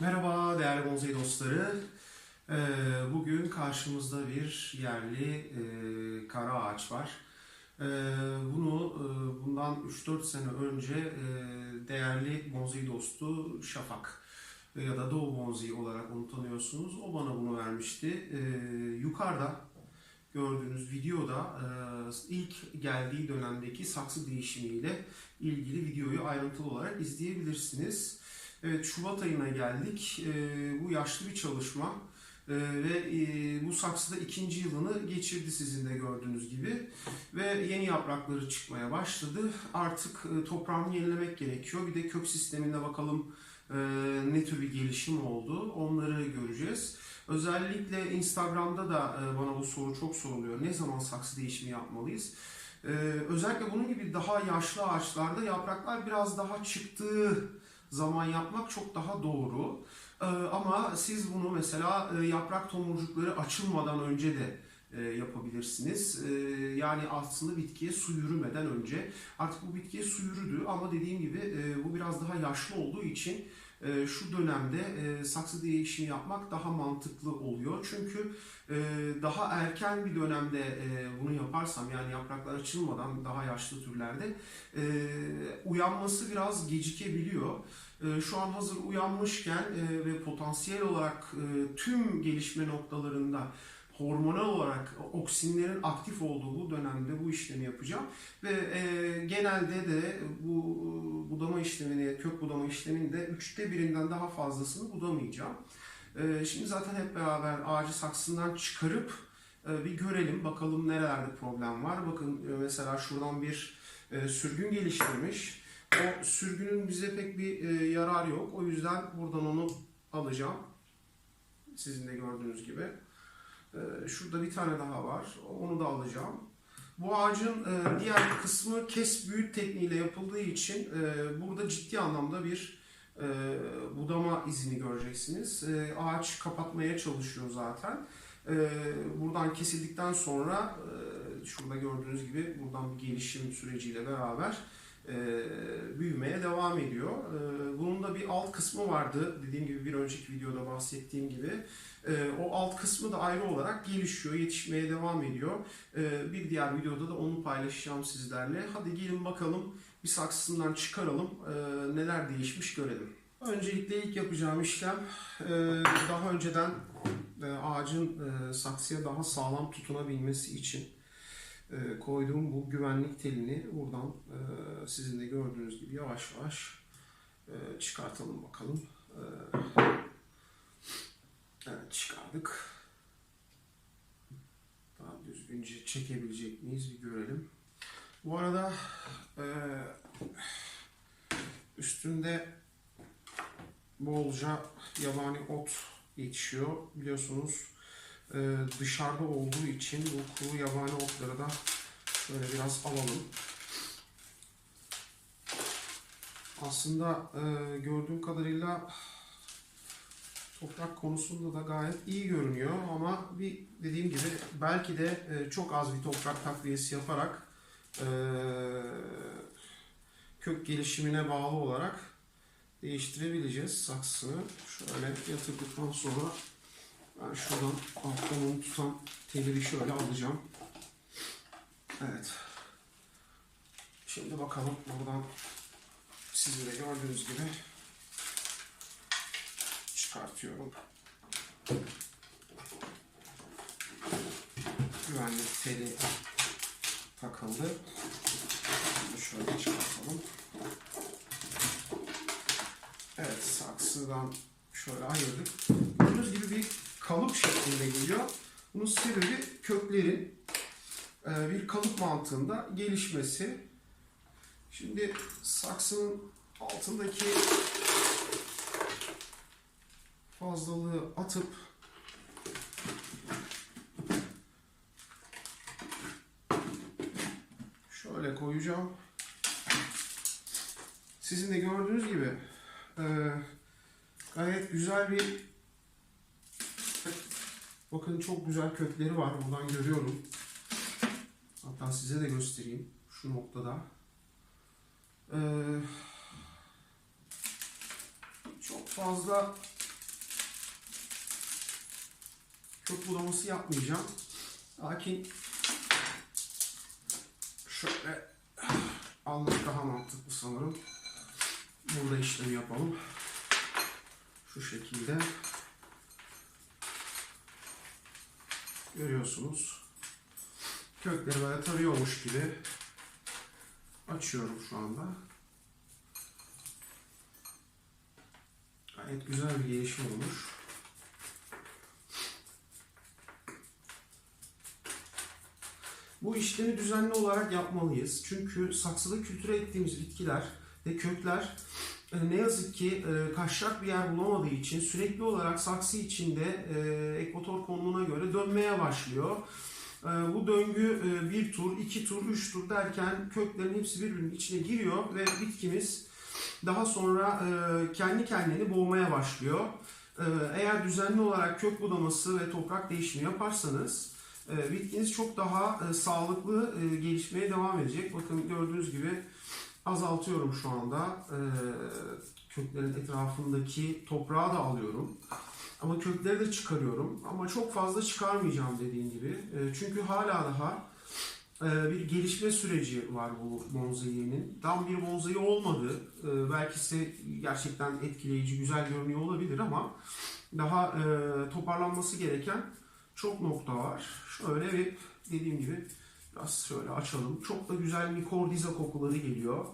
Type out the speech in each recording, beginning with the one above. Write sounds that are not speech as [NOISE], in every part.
Merhaba değerli bonsai dostları. Ee, Bugün karşımızda bir yerli e, kara ağaç var. Ee, Bunu e, bundan 3-4 sene önce e, değerli bonsai dostu Şafak ya da Doğu Bonsai olarak onu tanıyorsunuz. O bana bunu vermişti. Ee, Yukarıda gördüğünüz videoda ilk geldiği dönemdeki saksı değişimiyle ilgili videoyu ayrıntılı olarak izleyebilirsiniz. Evet, Şubat ayına geldik. Ee, bu yaşlı bir çalışma Ee, ve e, bu saksıda ikinci yılını geçirdi sizin de gördüğünüz gibi ve yeni yaprakları çıkmaya başladı. Artık e, toprağını yenilemek gerekiyor. Bir de kök sisteminde bakalım e, ne tür bir gelişim oldu. Onları göreceğiz. Özellikle Instagram'da da bana bu soru çok soruluyor. Ne zaman saksı değişimi yapmalıyız? Ee, özellikle bunun gibi daha yaşlı ağaçlarda yapraklar biraz daha çıktığı zaman yapmak çok daha doğru. Ee, ama siz bunu mesela e, yaprak tomurcukları açılmadan önce de e, yapabilirsiniz. Ee, yani aslında bitkiye su yürümeden önce. Artık bu bitkiye su yürüdü ama dediğim gibi e, bu biraz daha yaşlı olduğu için şu dönemde e, saksı değişimi yapmak daha mantıklı oluyor. Çünkü e, daha erken bir dönemde e, bunu yaparsam yani yapraklar açılmadan daha yaşlı türlerde uyanması biraz gecikebiliyor. Şu an hazır uyanmışken ve potansiyel olarak tüm gelişme noktalarında hormonal olarak oksinlerin aktif olduğu bu dönemde bu işlemi yapacağım ve e, genelde de bu budama işlemini, kök budama işlemini de üçte birinden daha fazlasını budamayacağım. E, şimdi zaten hep beraber ağacı saksından çıkarıp e, bir görelim bakalım nerelerde problem var. Bakın e, mesela şuradan bir e, sürgün geliştirmiş. O sürgünün bize pek bir e, yararı yok. O yüzden buradan onu alacağım. Sizin de gördüğünüz gibi. E, şurada bir tane daha var. Onu da alacağım. Bu ağacın e, diğer kısmı kes büyüt tekniğiyle yapıldığı için e, burada ciddi anlamda bir e, budama izini göreceksiniz. Ağaç kapatmaya çalışıyor zaten. Buradan kesildikten sonra şurada gördüğünüz gibi buradan bir gelişim süreciyle beraber e, büyümeye devam ediyor. E, bunun da bir alt kısmı vardı. Dediğim gibi bir önceki videoda bahsettiğim gibi. E, o alt kısmı da ayrı olarak gelişiyor, yetişmeye devam ediyor. E, bir diğer videoda da onu paylaşacağım sizlerle. Hadi gelin bakalım bir saksısından çıkaralım. E, neler değişmiş görelim. Öncelikle ilk yapacağım işlem e, daha önceden e, ağacın e, saksıya daha sağlam tutunabilmesi için e, koyduğum bu güvenlik telini buradan e, sizin de gördüğünüz gibi yavaş yavaş e, çıkartalım bakalım. E, evet çıkardık. Daha düzgünce çekebilecek miyiz bir görelim. Bu arada üstünde bolca yabani ot yetişiyor biliyorsunuz e, dışarıda olduğu için bu kuru yabani otları da şöyle biraz alalım. Aslında e, gördüğüm kadarıyla toprak konusunda da gayet iyi görünüyor ama bir dediğim gibi belki de e, çok az bir toprak takviyesi yaparak e, kök gelişimine bağlı olarak değiştirebileceğiz saksını. Şöyle yatırdıktan sonra ben şuradan alttan onu tutan teli şöyle alacağım. Evet. Şimdi bakalım buradan sizin de gördüğünüz gibi çıkartıyorum. Güvenlik teli takıldı. Şimdi şöyle çıkartalım. Evet saksıdan şöyle ayırdık. Gördüğünüz gibi bir kalıp şeklinde geliyor. Bunun sebebi köklerin e, bir kalıp mantığında gelişmesi. Şimdi saksının altındaki fazlalığı atıp şöyle koyacağım. Sizin de gördüğünüz gibi e, gayet güzel bir bakın çok güzel kökleri var buradan görüyorum. Hatta size de göstereyim şu noktada. Ee, çok fazla kök budaması yapmayacağım. Lakin şöyle almak daha mantıklı sanırım. Burada işlemi yapalım. Şu şekilde. Görüyorsunuz. Kökleri böyle tarıyormuş gibi açıyorum şu anda. Gayet güzel bir gelişim olmuş. Bu işlemi düzenli olarak yapmalıyız. Çünkü saksıda kültüre ettiğimiz bitkiler ve kökler e, ne yazık ki e, kaşrak bir yer bulamadığı için sürekli olarak saksı içinde e, ekvator konumuna göre dönmeye başlıyor. Bu döngü bir tur, iki tur, üç tur derken köklerin hepsi birbirinin içine giriyor ve bitkimiz daha sonra kendi kendini boğmaya başlıyor. Eğer düzenli olarak kök budaması ve toprak değişimi yaparsanız bitkiniz çok daha sağlıklı gelişmeye devam edecek. Bakın gördüğünüz gibi azaltıyorum şu anda. E, köklerin etrafındaki toprağı da alıyorum. Ama kökleri de çıkarıyorum. Ama çok fazla çıkarmayacağım dediğim gibi. E, çünkü hala daha e, bir gelişme süreci var bu bonsai'nin. Tam bir bonsai olmadı. E, belki size gerçekten etkileyici, güzel görünüyor olabilir ama daha e, toparlanması gereken çok nokta var. Şöyle bir dediğim gibi biraz şöyle açalım. Çok da güzel mikordiza kokuları geliyor.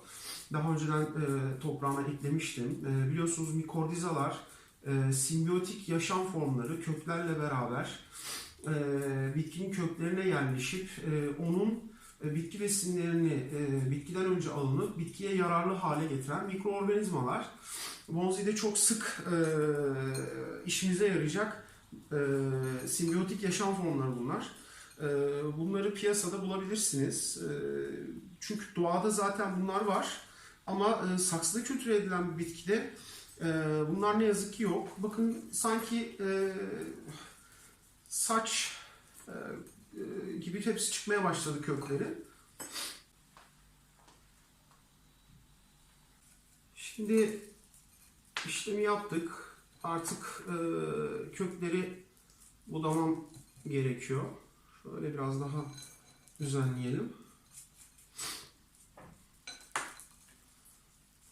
Daha önceden e, toprağına eklemiştim. E, biliyorsunuz mikordizalar e, simbiyotik yaşam formları köklerle beraber e, bitkinin köklerine yerleşip e, onun e, bitki besinlerini e, bitkiden önce alınıp bitkiye yararlı hale getiren mikroorganizmalar. Bonsai'de çok sık e, işimize yarayacak e, simbiyotik yaşam formları bunlar. E, bunları piyasada bulabilirsiniz. E, çünkü doğada zaten bunlar var. Ama e, saksıda kültür edilen bir bitkide e, bunlar ne yazık ki yok. Bakın sanki e, saç gibi hepsi çıkmaya başladı kökleri. Şimdi işlemi yaptık. Artık kökleri budamam gerekiyor. Şöyle biraz daha düzenleyelim.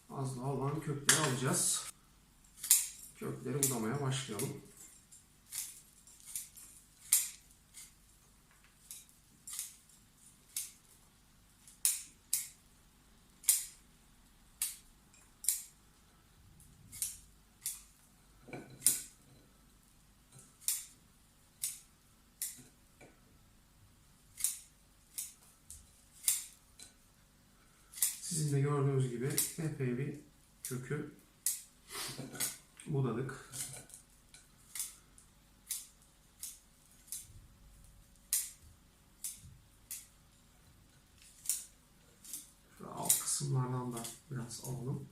Az daha olan kökleri alacağız. Kökleri budamaya başlayalım. Sizin de gördüğünüz gibi epey bir kökü budadık. Şöyle alt kısımlardan da biraz alalım.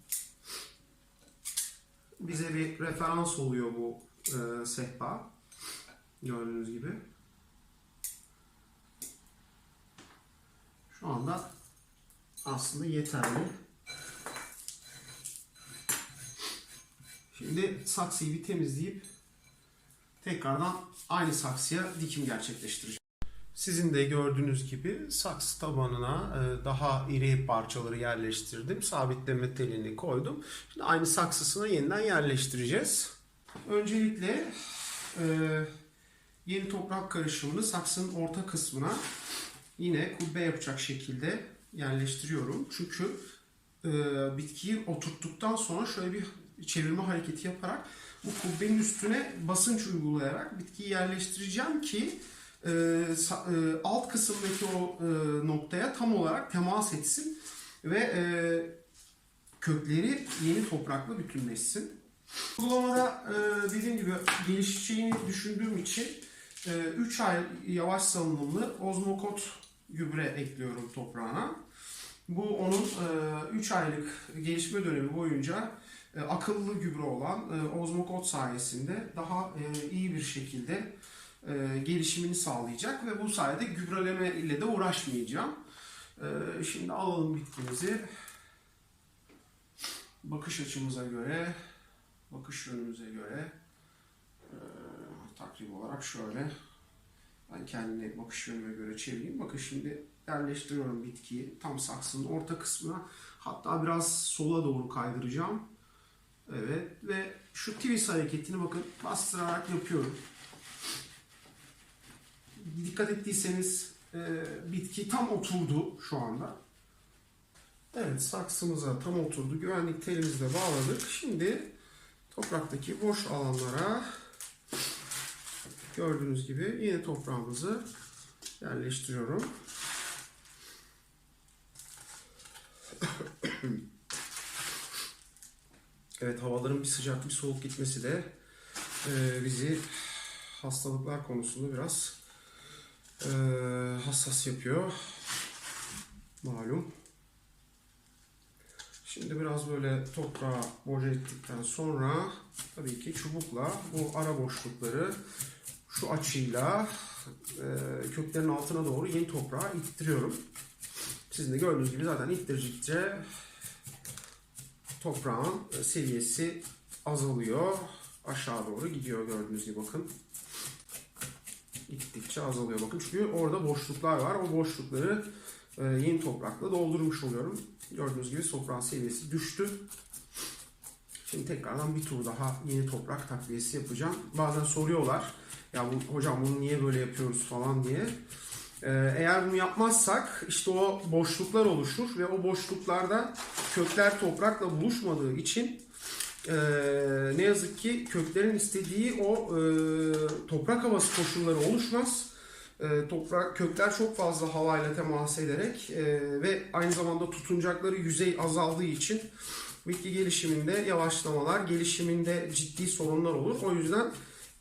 Bize bir referans oluyor bu e, sehpa. Gördüğünüz gibi. Şu anda aslında yeterli. Şimdi saksıyı bir temizleyip tekrardan aynı saksıya dikim gerçekleştireceğim. Sizin de gördüğünüz gibi saksı tabanına e, daha iri parçaları yerleştirdim. Sabitleme telini koydum. Şimdi aynı saksısına yeniden yerleştireceğiz. Öncelikle e, yeni toprak karışımını saksının orta kısmına yine kubbe yapacak şekilde yerleştiriyorum. Çünkü e, bitkiyi oturttuktan sonra şöyle bir çevirme hareketi yaparak bu kubbenin üstüne basınç uygulayarak bitkiyi yerleştireceğim ki e, e, alt kısımdaki o e, noktaya tam olarak temas etsin ve e, kökleri yeni toprakla bütünleşsin. Uygulamada e, dediğim gibi gelişeceğini düşündüğüm için 3 ay yavaş salınımlı ozmokot gübre ekliyorum toprağına. Bu onun 3 aylık gelişme dönemi boyunca e, akıllı gübre olan e, ozmokot sayesinde daha e, iyi bir şekilde e, gelişimini sağlayacak ve bu sayede gübreleme ile de uğraşmayacağım. E, şimdi alalım bitkimizi. Bakış açımıza göre, bakış yönümüze göre e, tak perspektif olarak şöyle ben kendine bakış yönüme göre çevireyim. Bakın şimdi yerleştiriyorum bitkiyi tam saksının orta kısmına. Hatta biraz sola doğru kaydıracağım. Evet ve şu twist hareketini bakın bastırarak yapıyorum. Dikkat ettiyseniz e, bitki tam oturdu şu anda. Evet saksımıza tam oturdu. Güvenlik telimizi de bağladık. Şimdi topraktaki boş alanlara gördüğünüz gibi yine toprağımızı yerleştiriyorum. [COUGHS] Evet havaların bir sıcak bir soğuk gitmesi de e, bizi hastalıklar konusunda biraz e, hassas yapıyor. Malum. Şimdi biraz böyle toprağa boca ettikten sonra tabii ki çubukla bu ara boşlukları şu açıyla e, köklerin altına doğru yeni toprağa ittiriyorum. Sizin de gördüğünüz gibi zaten ittirdikçe toprağın e, seviyesi azalıyor. Aşağı doğru gidiyor gördüğünüz gibi bakın. Gittikçe azalıyor bakın. Çünkü orada boşluklar var. O boşlukları e, yeni toprakla doldurmuş oluyorum. Gördüğünüz gibi toprağın seviyesi düştü. Şimdi tekrardan bir tur daha yeni toprak takviyesi yapacağım. Bazen soruyorlar ya bu, hocam bunu niye böyle yapıyoruz falan diye. Ee, eğer bunu yapmazsak işte o boşluklar oluşur ve o boşluklarda kökler toprakla buluşmadığı için e, ne yazık ki köklerin istediği o e, toprak havası koşulları oluşmaz. E, toprak kökler çok fazla havayla temas ederek e, ve aynı zamanda tutunacakları yüzey azaldığı için bitki gelişiminde yavaşlamalar, gelişiminde ciddi sorunlar olur. O yüzden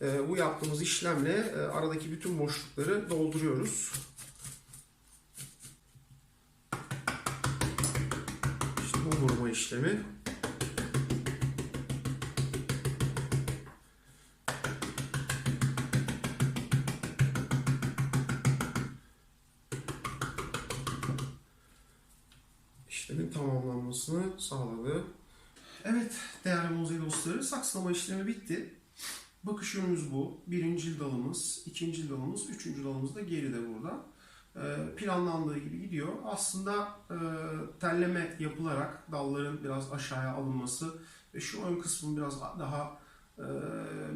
bu yaptığımız işlemle e, aradaki bütün boşlukları dolduruyoruz. İşte bu vurma işlemi. işlemin tamamlanmasını sağladı. Evet değerli mozey dostları saksılama işlemi bitti. Bakış yönümüz bu. Birinci dalımız, ikinci dalımız, üçüncü dalımız da geride burada. Ee, planlandığı gibi gidiyor. Aslında e, telleme yapılarak dalların biraz aşağıya alınması ve şu ön kısmın biraz daha e,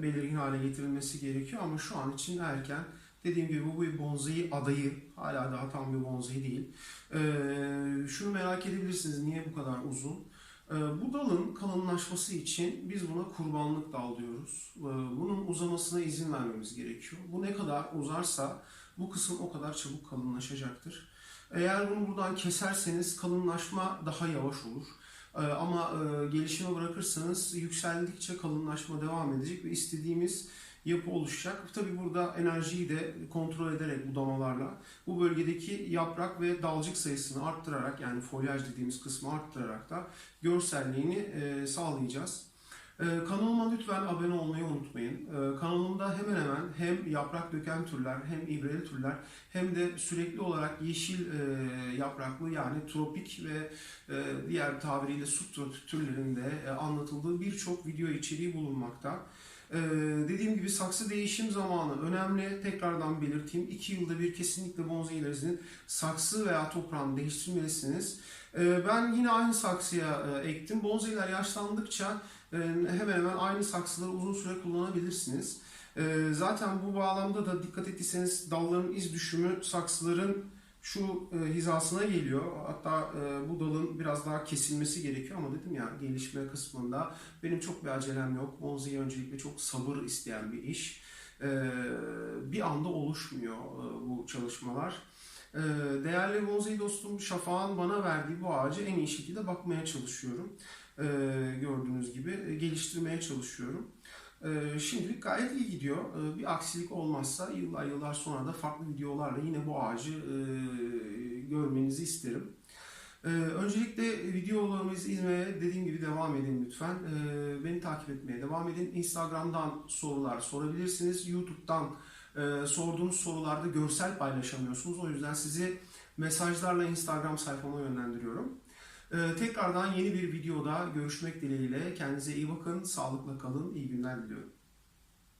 belirgin hale getirilmesi gerekiyor ama şu an için erken. Dediğim gibi bu bir bonzai adayı. Hala daha tam bir bonzai değil. Ee, şunu merak edebilirsiniz. Niye bu kadar uzun? Ee, bu dalın kalınlaşması için biz buna kurbanlık dal diyoruz. Ee, bunun uzamasına izin vermemiz gerekiyor. Bu ne kadar uzarsa bu kısım o kadar çabuk kalınlaşacaktır. Eğer bunu buradan keserseniz kalınlaşma daha yavaş olur. Ee, ama e, gelişime bırakırsanız yükseldikçe kalınlaşma devam edecek ve istediğimiz yapı oluşacak. Tabi burada enerjiyi de kontrol ederek budamalarla bu bölgedeki yaprak ve dalcık sayısını arttırarak yani folyaj dediğimiz kısmı arttırarak da görselliğini e, sağlayacağız. E, kanalıma lütfen abone olmayı unutmayın. E, kanalımda hemen hemen hem yaprak döken türler hem ibreli türler hem de sürekli olarak yeşil e, yapraklı yani tropik ve diğer tabiriyle subtropik türlerinde anlatıldığı birçok video içeriği bulunmakta. Ee, dediğim gibi saksı değişim zamanı önemli. Tekrardan belirteyim. 2 yılda bir kesinlikle bonsailerinizin saksı veya toprağını değiştirmelisiniz. Ee, ben yine aynı saksıya e, ektim. Bonsailer yaşlandıkça e, hemen hemen aynı saksıları uzun süre kullanabilirsiniz. E, zaten bu bağlamda da dikkat ettiyseniz dalların iz düşümü saksıların şu e, hizasına geliyor. Hatta e, bu dalın biraz daha kesilmesi gerekiyor ama dedim ya gelişme kısmında benim çok bir acelem yok. Bonzi öncelikle çok sabır isteyen bir iş. E, bir anda oluşmuyor e, bu çalışmalar. E, değerli Bonzi dostum Şafak'ın bana verdiği bu ağacı en iyi şekilde bakmaya çalışıyorum. E, gördüğünüz gibi e, geliştirmeye çalışıyorum. Ee, şimdilik gayet iyi gidiyor. Ee, bir aksilik olmazsa yıllar yıllar sonra da farklı videolarla yine bu ağacı e, görmenizi isterim. Ee, öncelikle videolarımı izlemeye dediğim gibi devam edin lütfen. Beni takip etmeye devam edin. Instagram'dan sorular sorabilirsiniz. YouTube'dan e, sorduğunuz sorularda görsel paylaşamıyorsunuz. O yüzden sizi mesajlarla Instagram sayfama yönlendiriyorum. Ee, tekrardan yeni bir videoda görüşmek dileğiyle. Kendinize iyi bakın, sağlıkla kalın, iyi günler diliyorum.